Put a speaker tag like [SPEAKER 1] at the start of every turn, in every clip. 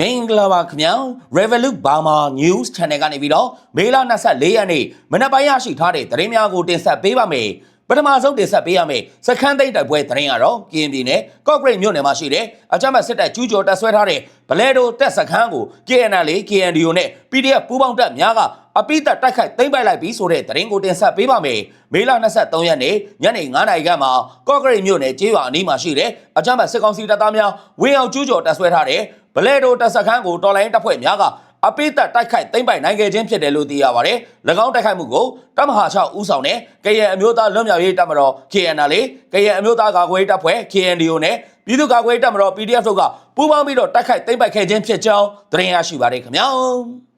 [SPEAKER 1] မင်္ဂလာပါခင်ဗျာ Revolut Burma News Channel ကနေပြီးတော့မေလ24ရက်နေ့မနက်ပိုင်းရရှိထားတဲ့သတင်းများကိုတင်ဆက်ပေးပါမယ်ပထမဆုံးတင်ဆက်ပေးရမယ်စခန်းသိမ်းတိုက်ပွဲသတင်းကတော့ကရင်ပြည်နယ်ကော့ဂရိတ်မြို့နယ်မှာရှိတဲ့အကြမ်းဖက်စစ်တပ်ကျူးကျော်တပ်ဆွဲထားတဲ့ဗလဲတိုတပ်စခန်းကို KNL KNDO နဲ့ PDF ပူးပေါင်းတပ်များကအပိသက်တိုက်ခိုက်သိမ်းပိုက်လိုက်ပြီးဆိုတဲ့သတင်းကိုတင်ဆက်ပေးပါမယ်မေလ23ရက်နေ့ညနေ9:00နာရီခန့်မှာကော့ဂရိတ်မြို့နယ်ကျေးရွာအနီးမှာရှိတဲ့အကြမ်းဖက်စစ်ကောင်စီတပ်သားများဝင်းအောင်ကျူးကျော်တပ်ဆွဲထားတဲ့ ဗလဲတိုတပ်စခန်းကိုတော်လိုင်းတပ်ဖွဲ့များကအပိသက်တိုက်ခိုက်သိမ်းပိုက်နိုင်ခဲ့ခြင်းဖြစ်တယ်လို့သိရပါတယ်။၎င်းတိုက်ခိုက်မှုကိုတမဟာ6ဦးဆောင်တဲ့ကရန်အမျိုးသားလွတ်မြောက်ရေးတပ်မတော် KNL ကရန်အမျိုးသားကာကွယ်ရေးတပ်ဖွဲ့ KNDO နဲ့ပြည်သူ့ကာကွယ်ရေးတပ်မတော် PDF တို့ကပူးပေါင်းပြီးတော့တိုက်ခိုက်သိမ်းပိုက်ခဲ့ခြင်းဖြစ်ကြောင်းသတင်းရရှိပါတယ်ခင်ဗျာ။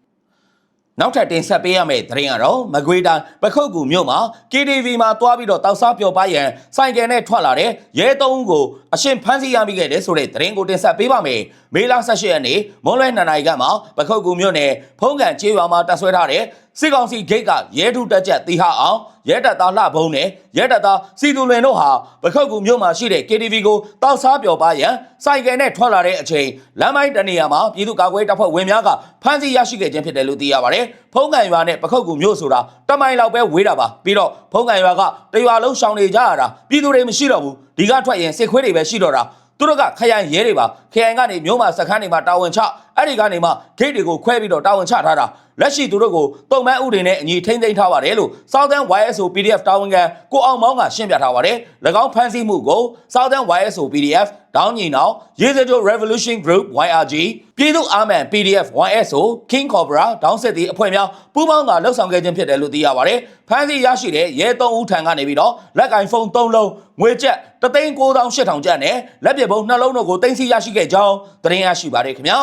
[SPEAKER 1] နောက်ထပ်တင်ဆက်ပေးရမယ့်သတင်းကတော့မကွေးတိုင်းပခုတ်ကူမြို့မှာ KTV မှာတွားပြီးတော့တောက်စားပျော်ပါရန်စိုင်ကယ်နဲ့ထွက်လာတဲ့ရဲသုံးဦးကိုအရှင်ဖမ်းဆီးရမိခဲ့တဲ့ဆိုတဲ့သတင်းကိုတင်ဆက်ပေးပါမယ်။မေလ18ရက်နေ့မွန်လွဲ2နာရီခန့်မှာပခုတ်ကူမြို့နယ်ဖုံးကန်ကျေးရွာမှာတပ်ဆွဲထားတဲ့ စစ်ကောင်စီဂိတ်ကရဲထုတက်ချက်တီဟာအောင်ရဲတပ်သားလှဘုံနဲ့ရဲတပ်သားစီသူလွင်တို့ဟာပခုတ်ကူမြို့မှာရှိတဲ့ KTV ကိုတောက်စားပျော်ပါရန်စိုင်ကယ်နဲ့ထွက်လာတဲ့အချိန်လမ်းမိုင်းတနေရာမှာပြည်သူ့ကာကွယ်တပ်ဖွဲ့ဝင်များကဖမ်းဆီးရရှိခဲ့ခြင်းဖြစ်တယ်လို့သိရပါတယ်။ဖုံးကန်ရွာနဲ့ပခုတ်ကူမြို့ဆိုတာတမိုင်လောက်ပဲဝေးတာပါပြီးတော့ဖုံးကန်ရွာကတရွာလုံးရှောင်နေကြရတာပြည်သူတွေမရှိတော့ဘူးဒီကထွက်ရင်စစ်ခွေးတွေပဲရှိတော့တာသူတို့ကခရိုင်ရဲတွေပါခရိုင်ကနေမြို့မှာစခန်းတွေမှာတာဝန်ချအဲ့ဒီကနေမှဂိတ်တွေကိုခွဲပြီးတော့တာဝန်ချထားတာလက်ရှိသူတို့ကိုတုံမန်းဥတွေနဲ့အညီထိမ့်သိမ်းထားပါတယ်လို့ Southern YSO PDF တာဝန်ခံကိုအောင်မောင်းကရှင်းပြထားပါတယ်၎င်းဖမ်းဆီးမှုကို Southern YSO PDF ဒေါင်းညီနောင်ရေစကြို Revolution Group YRG ပြည်သူ့အာမန် PDF YSO King Cobra ဒေါင်းစစ်တီအဖွဲ့များပူးပေါင်းကလှုပ်ဆောင်ခဲ့ခြင်းဖြစ်တယ်လို့သိရပါတယ်ဖမ်းဆီးရရှိတဲ့ရဲ၃ဦးထံကနေပြီးတော့လက်ကင်ဖုန်း၃လုံးငွေကျပ်3,9800ကျပ်နဲ့လက်ပစ်ပုံနှလုံးတို့ကိုတင်စီရရှိခဲ့ကြောင်းသတင်းရရှိပါတယ်ခင်ဗျာ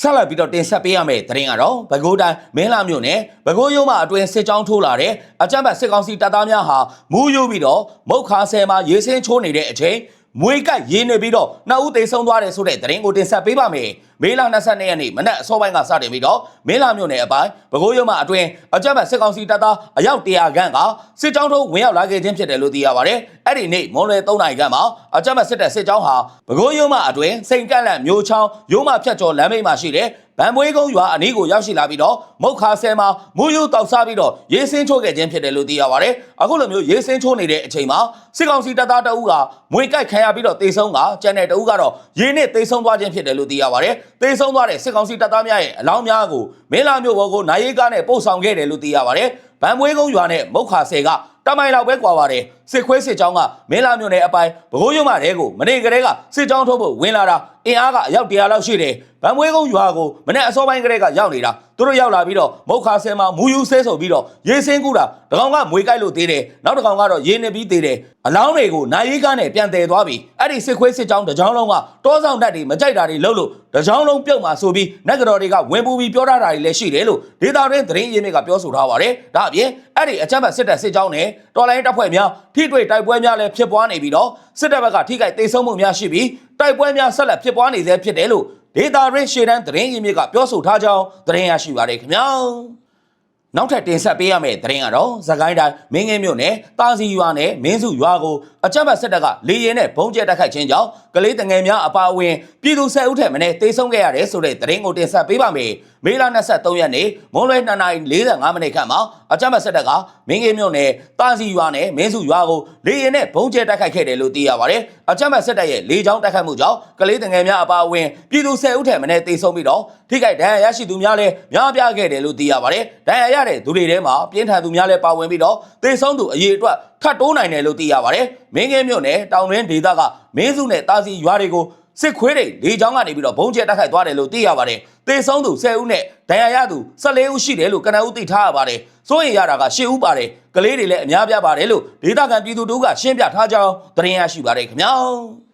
[SPEAKER 1] ဆက်လက်ပြီးတော့တင်ဆက်ပေးရမယ့်သတင်းကတော့ပဲခူးတိုင်းမင်းလာမြို့နယ်ပဲခူးရုံးမှာအတွင်စစ်ကြောင်းထိုးလာတဲ့အကြမ်းဖက်စစ်ကောင်စီတပ်သားများဟာမူးယိုပြီးတော့မုတ်ခါဆယ်မှာရေစင်းချိုးနေတဲ့အချိန်မွေကတ်ရင်းနေပြီးတော့နှစ်ဦးသေဆုံးသွားတယ်ဆိုတဲ့သတင်းကိုတင်ဆက်ပေးပါမယ်။ မေလ22ရက်နေ့မနက်အစောပိုင်းကစတင်ပြီးတော့မင်းလာမြို့နယ်အပိုင်းပဲခူးရုံးမှာအတွင်အကြမ်းဖက်စစ်ကောင်စီတပ်သားအယောက်100ခန့်ကစစ်ကြောင်းထိုးဝင်ရောက်လာခဲ့ခြင်းဖြစ်တယ်လို့သိရပါတယ်။အဲ့ဒီနေ့မွန်လွယ်3နိုင်ခန့်မှာအကြမ်းဖက်စစ်တပ်စစ်ကြောင်းဟာပဲခူးရုံးမှာအတွင်စိန်ကန့်လန့်မျိုးချောင်းရုံးမှာဖြတ်ကျော်လမ်းမိတ်မှာရှိတဲ့ဗန်မွေးကုန်းရွာအနီးကိုရောက်ရှိလာပြီးတော့မုတ်ခါဆဲမှာမူယူတောက်စားပြီးတော့ရေစင်းချိုးခဲ့ခြင်းဖြစ်တယ်လို့သိရပါတယ်။အခုလိုမျိုးရေစင်းချိုးနေတဲ့အချိန်မှာစစ်ကောင်စီတပ်သားတအုပ်ကမွေကြိုက်ခံရပြီးတော့တေဆုံးကကျန်တဲ့တအုပ်ကတော့ရေနဲ့တေဆုံးသွားခြင်းဖြစ်တယ်လို့သိရပါတယ်။တေဆုံးသွားတဲ့စစ်ကောင်စီတပ်သားများရဲ့အလောင်းများကိုမင်းလာမျိုးဘော်ကိုနိုင်ရိတ်ကားနဲ့ပို့ဆောင်ခဲ့တယ်လို့သိရပါတယ်။ဗန်မွေးကုန်းရွာနဲ့မုတ်ခါဆဲကတမိုင်လောက်ပဲကွာပါတယ်စစ်ခွေးစစ်ကြောင်းကမင်းလာမြို့နယ်အပိုင်းဘကိုးရုံမတဲကိုမနေ့ကတည်းကစစ်ကြောင်းထုတ်ဖို့ဝင်လာတာအင်အားကအယောက်100လောက်ရှိတယ်ဗန်မွေးကုန်းရွာကိုမနေ့အစောပိုင်းကတည်းကရောက်နေတာသူတို့ရောက်လာပြီးတော့မုတ်ခါဆဲမှာမူယူဆဲဆိုပြီးတော့ရေစင်းကူတာတကောင်ကမွေကြိုက်လို့သေးတယ်နောက်တကောင်ကတော့ရေနေပြီးသေးတယ်အလောင်းတွေကိုနိုင်ရီးကားနဲ့ပြန်တည်သွားပြီအဲ့ဒီစစ်ခွေးစစ်ကြောင်းတစ်ကြောင်းလုံးကတောဆောင်တက်တွေမကြိုက်တာတွေလှုပ်လို့တစ်ကြောင်းလုံးပြုတ်มาဆိုပြီးနက်ကတော့တွေကဝင်ပူပြီးပြောထားတာတွေလည်းရှိတယ်လို့ဒေတာတွင်သတင်းရင်းမြစ်ကပြောဆိုထားပါတယ်ဒါအပြင်အဲ့ဒီအကြမ်းဖက်စစ်တပ်စစ်ကြောင်းနဲ့တော်လိုင်းတပ်ဖွဲ့များထိတွေ့တိုက်ပွဲများလည်းဖြစ်ပွားနေပြီးတော့စစ်တပ်ဘက်ကထိခိုက်ဒေဆုံးမှုများရှိပြီးတိုက်ပွဲများဆက်လက်ဖြစ်ပွားနေဆဲဖြစ်တယ်လို့ဒေတာရင်းရှေတန်းသတင်းရင်းမြစ်ကပြောဆိုထားကြောင်းသတင်းရရှိပါတယ်ခင်ဗျာ နောက်ထပ်တင်ဆက်ပေးရမယ့်သတင်းကတော့သခိုင်းတိုင်းမင်းငင်းမြို့နယ်တာစီရွာနဲ့မင်းစုရွာကိုအကြမ်းဖက်စစ်တပ်ကလေရင်နဲ့ဘုံကျဲတိုက်ခိုက်ခြင်းကြောင့်ကလေးတငယ်များအပါအဝင်ပြည်သူ10ဦးထက်မနည်းတေဆုံးခဲ့ရတယ်ဆိုတဲ့သတင်းကိုတင်ဆက်ပေးပါမယ်။မေလ23ရက်နေ့မွန်းလွဲ2:45မိနစ်ခန့်မှာအကြမ်းဖက်စစ်တပ်ကမင်းငင်းမြို့နယ်တာစီရွာနဲ့မင်းစုရွာကိုလေရင်နဲ့ဘုံကျဲတိုက်ခိုက်ခဲ့တယ်လို့သိရပါတယ်။အကြမ်းဖက်စစ်တပ်ရဲ့လေကြောင်းတိုက်ခိုက်မှုကြောင့်ကလေးတငယ်များအပါအဝင်ပြည်သူ10ဦးထက်မနည်းတေဆုံးပြီးတော့ထိခိုက်ဒဏ်ရာရရှိသူများလည်းများပြားခဲ့တယ်လို့သိရပါတယ်။ဒဏ်ရာရတဲ့သူတွေထဲမှာပြင်းထန်သူများလည်းပါဝင်ပြီးတော့တေဆုံးသူအရေအတွက်ထပ်တိုးနိုင်တယ်လို့သိရပါတယ်။မင်းငယ်မြို့နယ်တောင်တွင်းဒေသကမင်းစုနဲ့တာစီရွာတွေကိုစစ်ခွေးတွေလေကြောင်းကနေပြီးတော့ဘုံကျဲတိုက်ခိုက်သွားတယ်လို့သိရပါတယ်။ တေဆုံးသူ10ဦးနဲ့ဒဏ်ရာရသူ14ဦးရှိတယ်လို့ကနအူးသိထားရပါတယ်။စိုးရင်ရတာက10ဦးပါတယ်။ကလေးတွေလည်းအများပြပါတယ်လို့ဒေသခံပြည်သူတို့ကရှင်းပြထားကြောင်းသတင်းရရှိပါတယ်ခင်ဗျာ။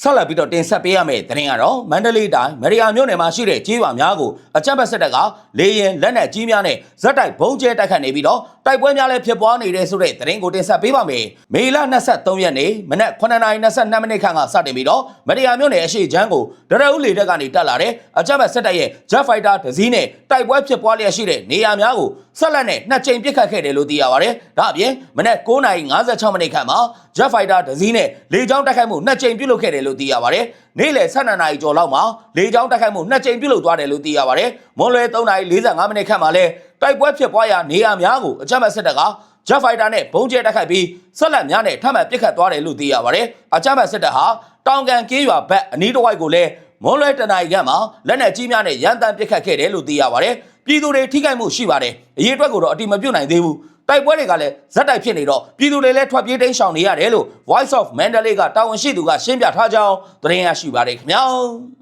[SPEAKER 1] ဆက်လက်ပြီးတော့တင်ဆက်ပေးရမယ့်သတင်းကတော့မန္တလေးတိုင်းမရိယာမြို့နယ်မှာရှိတဲ့ကြေးရွာများကိုအကြမ်းဖက်စစ်တပ်ကလေရင်လက်နက်ကြီးများနဲ့ဇက်တိုက်ဘုံကျဲတိုက်ခတ်နေပြီးတော့တိုက်ပွဲများလည်းဖြစ်ပွားနေတဲ့ဆိုတဲ့သတင်းကိုတင်ဆက်ပေးပါမယ်။မေလ23ရက်နေ့မနက်9:22မိနစ်ခန့်ကစတင်ပြီးတော့မရယာမြို့နယ်အရှိချမ်းကိုဒရဦးလေတပ်ကနေတက်လာတဲ့အကြမ်းဖက်စစ်တပ်ရဲ့ Jet Fighter တစ်စီးနဲ့တိုက်ပွဲဖြစ်ပွားလျက်ရှိတဲ့နေရာများကိုဆက်လက်နဲ့နှစ်ကြိမ်ပစ်ခတ်ခဲ့တယ်လို့သိရပါတယ်။ဒါအပြင်မနက်9:56မိနစ်ခန့်မှာ Jet Fighter တစ်စီးနဲ့လေကြောင်းတိုက်ခိုက်မှုနှစ်ကြိမ်ပြုလုပ်ခဲ့တယ်လို့သိရပါတယ်။နေ့လယ်12နာရီကျော်လောက်မှာလေကြောင်းတိုက်ခိုက်မှုနှစ်ကြိမ်ပြုလုပ်သွားတယ်လို့သိရပါတယ်။မွန်လွယ်3:45မိနစ်ခန့်မှာလဲ တိုက်ပွဲဖြစ်ပွားရာနေရာများကိုအကြမ်းဖက်စစ်တပ်က Jet Fighter နဲ့ဘုံကျဲတိုက်ခိုက်ပြီးဆက်လက်များနဲ့ထပ်မံပစ်ခတ်သွားတယ်လို့သိရပါတယ်။အကြမ်းဖက်စစ်တပ်ဟာတောင်ကန်ကေးရွာဘက်အနီးတစ်ဝိုက်ကိုလည်းမွန်လွယ်တနင်္ဂနွေခန့်မှာလက်နက်ကြီးများနဲ့ရန်တမ်းပစ်ခတ်ခဲ့တယ်လို့သိရပါတယ်။ပြည်သူတွေထိခိုက်မှုရှိပါတယ်။အရေးအတွက်ကိုတော့အတိမပြုတ်နိုင်သေးဘူး။တိုက်ပွဲတွေကလည်းဇက်တိုက်ဖြစ်နေတော့ပြည်သူတွေလည်းထွက်ပြေးတိမ်းရှောင်နေရတယ်လို့ Voice of Mandalay ကတာဝန်ရှိသူကရှင်းပြထားကြောင်းသတင်းရရှိပါတယ်ခင်ဗျာ။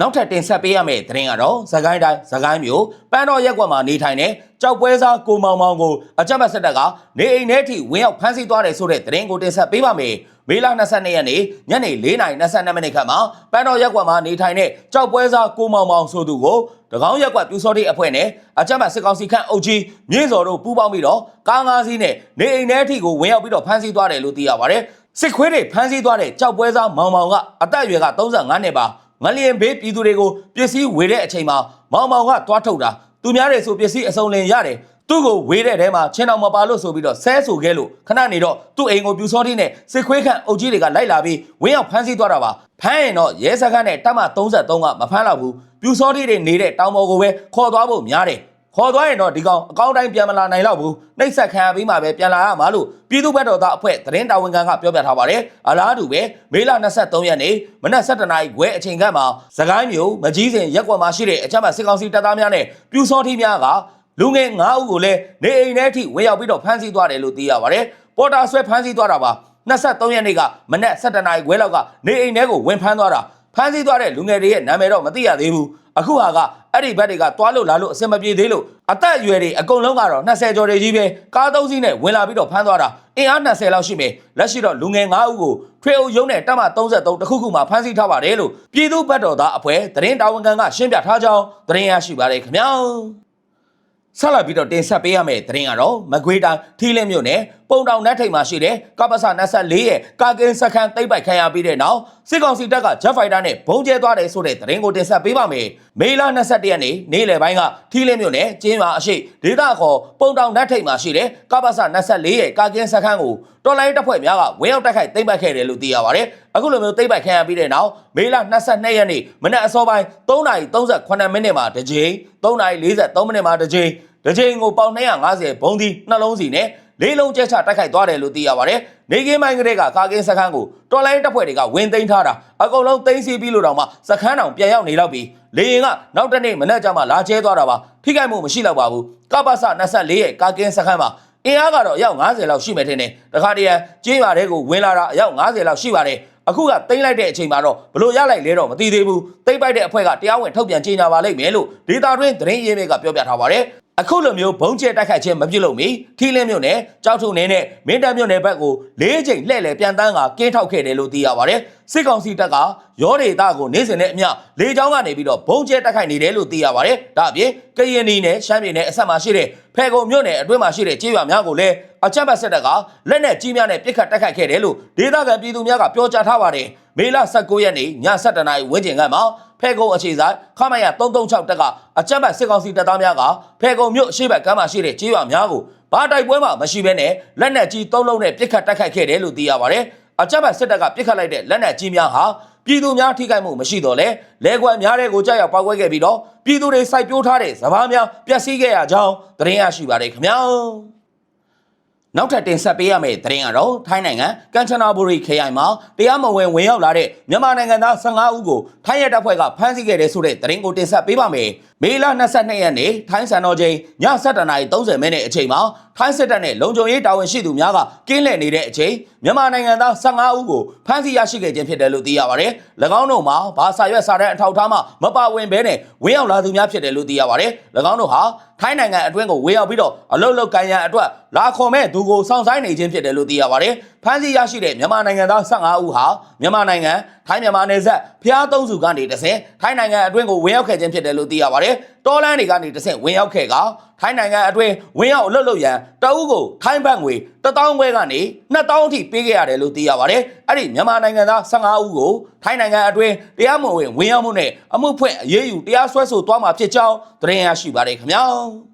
[SPEAKER 1] နောက်ထပ်တင်ဆက်ပေးရမယ့်သတင်းကတော့သခိုင်းတိုင်းသခိုင်းမျိုးပန်းတော်ရက်ကွက်မှာနေထိုင်တဲ့ကြောက်ပွဲစားကိုမောင်မောင်ကိုအကြမ်းဖက်စစ်တပ်ကနေအိမ်ထဲထိဝင်ရောက်ဖမ်းဆီးသွားတယ်ဆိုတဲ့သတင်းကိုတင်ဆက်ပေးပါမယ်။မေလ22ရက်နေ့ညနေ4:22မိနစ်ခန့်မှာပန်းတော်ရက်ကွက်မှာနေထိုင်တဲ့ကြောက်ပွဲစားကိုမောင်မောင်ဆိုသူကိုတကောင်းရက်ကွက်ပြူစောတိအဖွဲ့နဲ့အကြမ်းဖက်စစ်ကောင်စီခန့်အုပ်ကြီးမြင့်စော်တို့ပူးပေါင်းပြီးတော့ကားငါးစီးနဲ့နေအိမ်ထဲထိကိုဝင်ရောက်ပြီးတော့ဖမ်းဆီးသွားတယ်လို့သိရပါတယ်။စစ်ခွေးတွေဖမ်းဆီးသွားတဲ့ကြောက်ပွဲစားမောင်မောင်ကအသက်အရွယ်က35နှစ်ပါ ငလျင်ဘေးပြည်သူတွေကိုပစ္စည်းဝေတဲ့အချိန်မှာမောင်မောင်ကတွားထုတ်တာသူများတွေဆိုပစ္စည်းအစုံလင်ရတယ်သူ့ကိုဝေးတဲ့ထဲမှာချင်းတော်မပါလို့ဆိုပြီးတော့ဆဲဆိုခဲ့လို့ခဏနေတော့သူ့အိမ်ကိုပြူစောတိနဲ့စစ်ခွေးခန့်အုပ်ကြီးတွေကလိုက်လာပြီးဝင်းအောင်ဖမ်းဆီးသွားတာပါဖမ်းရင်တော့ရဲစခန်းနဲ့တပ်မ33ကမဖမ်းတော့ဘူးပြူစောတိတွေနေတဲ့တောင်ပေါ်ကိုပဲခေါ်သွားဖို့များတယ် ခေါ်သွားရင်တော့ဒီကောင်အကောင့်တိုင်းပြန်မလာနိုင်တော့ဘူးနှိပ်စက်ခံရပြီးမှပဲပြန်လာရမှာလို့ပြည်သူ့ဘက်တော်သားအဖွဲ့သတင်းတာဝန်ခံကပြောပြထားပါတယ်အလားတူပဲမေလ23ရက်နေ့မနက်7:00နာရီခွဲအချိန်ခန့်မှာစကိုင်းမြို့မကြီးစင်ရက်ကွက်မှာရှိတဲ့အကြမ်းဖက်စစ်ကောင်စီတပ်သားများနဲ့ပြူစောထီးများကလူငယ်9ဦးကိုလည်းနေအိမ်ထဲထိဝင်ရောက်ပြီးတော့ဖမ်းဆီးသွားတယ်လို့သိရပါတယ်ပေါ်တာဆွဲဖမ်းဆီးသွားတာပါ23ရက်နေ့ကမနက်7:00နာရီခွဲလောက်ကနေအိမ်ထဲကိုဝင်ဖမ်းသွားတာ ဖမ်းဆီးသွားတဲ့လူငယ်တွေရဲ့နာမည်တော့မသိရသေးဘူးအခုဟာကအဲ့ဒီဘက်တွေကတွားလို့လာလို့အဆင်မပြေသေးလို့အသက်အရွယ်တွေအကုန်လုံးကတော့20ကျော်တွေကြီးပဲကားသုံးစီးနဲ့ဝင်လာပြီးတော့ဖမ်းသွားတာအင်အား20လောက်ရှိမယ်လက်ရှိတော့လူငယ်9ဦးကိုထွေအုပ်ရုံးနဲ့တပ်မ33တခုခုမှဖမ်းဆီးထားပါတယ်လို့ပြည်သူ့ဘက်တော်သားအဖွဲ့သတင်းတာဝန်ခံကရှင်းပြထားကြောင်းသတင်းရရှိပါတယ်ခင်ဗျာ ဆက်လက်ပြီးတော့တင်ဆက်ပေးရမယ့်သတင်းကတော့မကွေးတိုင်းထီလင်းမြို့နယ်ပုံတောင်နတ်ထိပ်မှာရှိတဲ့ကပ္ပစ24ရဲ့ကာကင်းစခန်းသိပ်ပိုက်ခံရပြီးတဲ့နောက်စစ်ကောင်စီတပ်ကဂျက်ဖိုက်တာနဲ့ဘုံကျဲသွားတယ်ဆိုတဲ့သတင်းကိုတင်ဆက်ပေးပါမယ်။မေလ22ရက်နေ့နေ့လယ်ပိုင်းကထီလင်းမြို့နယ်ကျင်းရွာအရှိဒေသခေါ်ပုံတောင်နတ်ထိပ်မှာရှိတဲ့ကပ္ပစ24ရဲ့ကာကင်းစခန်းကိုတော်လိုင်းတပ်ဖွဲ့များကဝင်ရောက်တိုက်ခိုက်သိမ်းပိုက်ခဲ့တယ်လို့သိရပါတယ်။ အခုလိုမျိုးသိမ်းပိုက်ခံရပြီးတဲ့နောက်မေလ22ရက်နေ့မနက်အစောပိုင်း3:38မိနစ်မှာတစ်ကြိမ်3:43မိနစ်မှာတစ်ကြိမ်တစ်ကြိမ်ကိုပေါင်250ဘုံဒီနှလုံးစီနဲ့လေးလုံးကျက်ချတိုက်ခိုက်သွားတယ်လို့သိရပါတယ်။နေကင်းမိုင်းကလေးကကာကင်းစခန်းကိုတော်လိုင်းတပ်ဖွဲ့တွေကဝင်သိမ်းထားတာအကုန်လုံးသိမ်းဆီးပြီးလို့တော့မှစခန်းတောင်ပြန်ရောက်နေတော့ပြီ။လေရင်ကနောက်တစ်နေ့မနေ့ကျမှလာကျဲသွားတာပါ။ထိခိုက်မှုမရှိတော့ပါဘူး။ကပ္ပစ24ရဲ့ကာကင်းစခန်းမှာအင်အားကတော့အယောက်90လောက်ရှိမယ်ထင်တယ်။တခါတည်းကျင်းရွာတွေကိုဝင်လာတာအယောက်90လောက်ရှိပါတယ်။ အခုကတိမ့်လိုက်တဲ့အချိန်မှာတော့ဘလို့ရလိုက်လဲတော့မသိသေးဘူးတိမ့်ပိုက်တဲ့အဖွဲ့ကတရားဝင်ထုတ်ပြန်ကြေညာပါလိမ့်မယ်လို့ဒေတာတွင်းသတင်းရင်းမြစ်ကပြောပြထားပါတယ် အခုလိုမျိုးဘုံကျဲတိုက်ခိုက်ခြင်းမပြုလုပ်မီထီလင်းမြို့နယ်ကြောက်ထုံနယ်နဲ့မင်းတပ်မြို့နယ်ဘက်ကို၄ချိန်လှည့်လည်ပြန်တန်းကကင်းထောက်ခဲ့တယ်လို့သိရပါတယ်စစ်ကောင်စီတပ်ကရောဒေတာကိုနေ့စဉ်နဲ့အမျှလေကြောင်းကနေပြီးတော့ဘုံကျဲတိုက်ခိုက်နေတယ်လို့သိရပါတယ်ဒါအပြင်ကရင်နီနဲ့ရှမ်းပြည်နယ်အဆက်မှာရှိတဲ့ဖဲကုံမြို့နယ်အတွင်းမှာရှိတဲ့ကြေးရွာများကိုလည်းအကြမ်းဖက်စစ်တပ်ကလက်နက်ကြီးများနဲ့ပစ်ခတ်တိုက်ခိုက်ခဲ့တယ်လို့ဒေသခံပြည်သူများကပြောကြားထားပါတယ်မေလ19ရက်နေ့ည7:00နာရီဝန်းကျင်ကမှ ဖဲကုံအခြေဆိုင်ခမရ336တက်ကအကြမ်းဖက်စစ်ကောင်စီတပ်သားများကဖဲကုံမြို့အရှိဘက်ကမ်းမှာရှိတဲ့ကြေးရွာများကိုဘာတိုက်ပွဲမှမရှိဘဲနဲ့လက်နက်ကြီးသုံးလုံးနဲ့ပစ်ခတ်တိုက်ခိုက်ခဲ့တယ်လို့သိရပါတယ်အကြမ်းဖက်စစ်တပ်ကပစ်ခတ်လိုက်တဲ့လက်နက်ကြီးများဟာပြည်သူများထိခိုက်မှုမရှိတော့လဲလဲကွယ်များတဲ့ကိုကြောက်ရောက်ပောက်ကွဲခဲ့ပြီးတော့ပြည်သူတွေစိုက်ပျိုးထားတဲ့စပားများပျက်စီးခဲ့ရကြောင်းသတင်းရရှိပါတယ်ခင်ဗျာ နောက်ထပ်တင်ဆက်ပေးရမယ့်သတင်းကတော့ထိုင်းနိုင်ငံကန်ချနာဘူရီခရိုင်မှာတရားမဝင်ဝင်ရောက်လာတဲ့မြန်မာနိုင်ငံသား15ဦးကိုထိုင်းရဲတပ်ဖွဲ့ကဖမ်းဆီးခဲ့တဲ့ဆိုတဲ့သတင်းကိုတင်ဆက်ပေးပါမယ်။မေလ22ရက်နေ့ထိုင်းစံတော်ချိန်ည7:30မိနစ်အချိန်မှာထိုင်းစစ်တပ်နဲ့လုံခြုံရေးတာဝန်ရှိသူများကကင်းလှည့်နေတဲ့အချိန်မြန်မာနိုင်ငံသား15ဦးကိုဖမ်းဆီးရရှိခဲ့ခြင်းဖြစ်တယ်လို့သိရပါတယ်။၎င်းတို့မှာဘာစာရွက်စာတမ်းအထောက်အထားမှမပါဝင်ဘဲနဲ့ဝင်ရောက်လာသူများဖြစ်တယ်လို့သိရပါတယ်။၎င်းတို့ဟာထိုင်းနိုင်ငံအတွင်းကိုဝင်ရောက်ပြီးတော့အလုတ်လုတ်ကန်ရန်အတွက်လာခေါ်မဲ့သူကိုစောင့်ဆိုင်နေခြင်းဖြစ်တယ်လို့သိရပါတယ်။ ဖမ်းဆီးရရှိတဲ့မြန်မာနိုင်ငံသား15ဦးဟာမြန်မာနိုင်ငံထိုင်းမြန်မာနယ်စပ်ဖျားသုံးစုကနေတဆင့်ထိုင်းနိုင်ငံအတွင်းကိုဝင်ရောက်ခဲ့ခြင်းဖြစ်တယ်လို့သိရပါတယ်။တောလန်းတွေကနေတဆင့်ဝင်ရောက်ခဲ့ကထိုင်းနိုင်ငံအတွင်းဝင်ရောက်အလုပ်လုပ်ရန်တအုပ်ကိုထိုင်းဘတ်ငွေ1000ခွဲကနေ2000အထိပေးခဲ့ရတယ်လို့သိရပါတယ်။အဲ့ဒီမြန်မာနိုင်ငံသား15ဦးကိုထိုင်းနိုင်ငံအတွင်းတရားမဝင်ဝင်ရောက်မှုနဲ့အမှုဖွင့်အရေးယူတရားစွဲဆိုသွားမှာဖြစ်ကြောင်းသတင်းရရှိပါတယ်ခင်ဗျာ။